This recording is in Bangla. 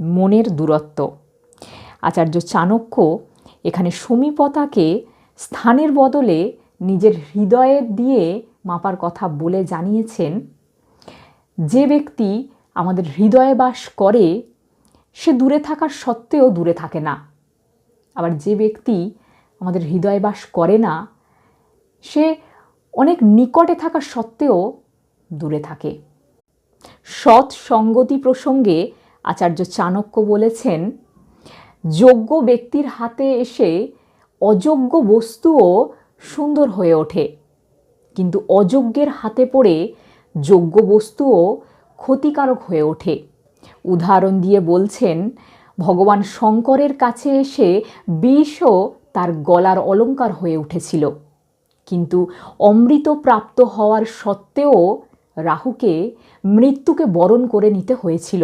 মনের দূরত্ব। আচার্য চাণক্য এখানে সমীপতাকে স্থানের বদলে নিজের হৃদয়ে দিয়ে মাপার কথা বলে জানিয়েছেন, যে ব্যক্তি আমাদের হৃদয়ে বাস করে, সে দূরে থাকার সত্ত্বেও দূরে থাকে না। আবার যে ব্যক্তি আমাদের হৃদয়ে বাস করে না, সে অনেক নিকটে থাকা সত্ত্বেও দূরে থাকে। সৎ সঙ্গতি প্রসঙ্গে আচার্য চাণক্য বলেছেন, যোগ্য ব্যক্তির হাতে এসে অযোগ্য বস্তুও সুন্দর হয়ে ওঠে, কিন্তু অযোগ্যের হাতে পড়ে যোগ্য বস্তুও ক্ষতিকারক হয়ে ওঠে। উদাহরণ দিয়ে বলছেন, ভগবান শঙ্করের কাছে এসে বিষও তার গলার অলঙ্কার হয়ে উঠেছিল, কিন্তু অমৃত প্রাপ্ত হওয়ার সত্ত্বেও রাহুকে মৃত্যুকে বরণ করে নিতে হয়েছিল।